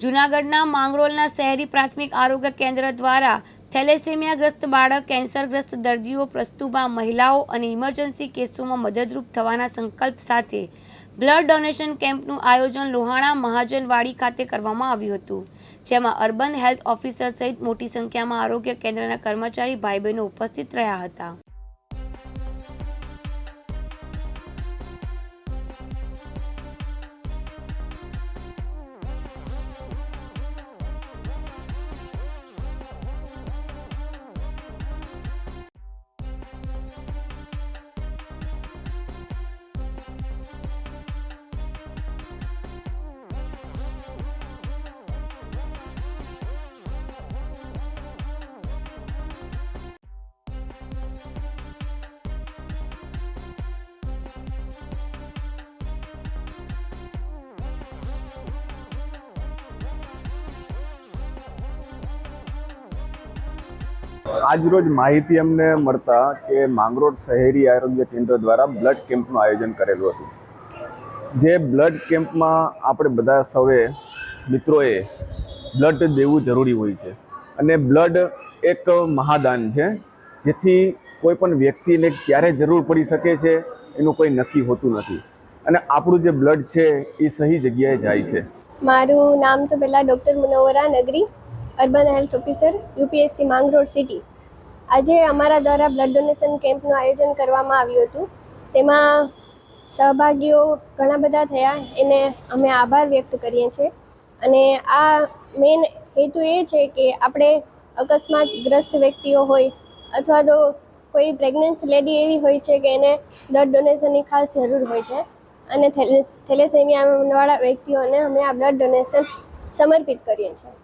જૂનાગઢના માંગરોળના શહેરી પ્રાથમિક આરોગ્ય કેન્દ્ર દ્વારા થેલેસેમિયાગ્રસ્ત બાળક, કેન્સરગ્રસ્ત દર્દીઓ, પ્રસ્તુભા મહિલાઓ અને ઇમરજન્સી કેસોમાં મદદરૂપ થવાના સંકલ્પ સાથે બ્લડ ડોનેશન કેમ્પનું આયોજન લોહાણા મહાજનવાડી ખાતે કરવામાં આવ્યું હતું, જેમાં અર્બન હેલ્થ ઓફિસર સહિત મોટી સંખ્યામાં આરોગ્ય કેન્દ્રના કર્મચારી ભાઈ બહેનો ઉપસ્થિત રહ્યા હતા. આજરોજ માહિતી અમને મળતા કે માંગરોળ શહેરી આરોગ્ય કેન્દ્ર દ્વારા બ્લડ કેમ્પનું આયોજન કરેલું હતું. જે બ્લડ કેમ્પમાં આપણે બધા સૌએ, મિત્રોએ બ્લડ દેવું જરૂરી હોય છે. અને બ્લડ એક મહાદાન છે, જેથી કોઈ પણ વ્યક્તિને ક્યારે જરૂર પડી શકે છે, એનું કોઈ નક્કી હોતું નથી. અને આપણું જે બ્લડ છે, એ સહી જગ્યાએ જાય છે. મારું નામ તો પહેલાં doctor Munavvara Nagri. Urban health officer, UPSC Mangrol city. આજે અમારા દ્વારા બ્લડ ડોનેશન કેમ્પનું આયોજન કરવામાં આવ્યું હતું. તેમાં સહભાગીઓ ઘણા બધા થયા, એને અમે આભાર વ્યક્ત કરીએ છીએ. અને આ મેઇન હેતુ એ છે કે આપણે અકસ્માતગ્રસ્ત વ્યક્તિઓ હોય અથવા તો કોઈ પ્રેગ્નન્સ લેડી એવી હોય છે કે એને બ્લડ ડોનેશનની ખાસ જરૂર હોય છે. અને થેલેસ, થેલેસેમિયાવાળા વ્યક્તિઓને અમે આ બ્લડ ડોનેશન સમર્પિત કરીએ છીએ.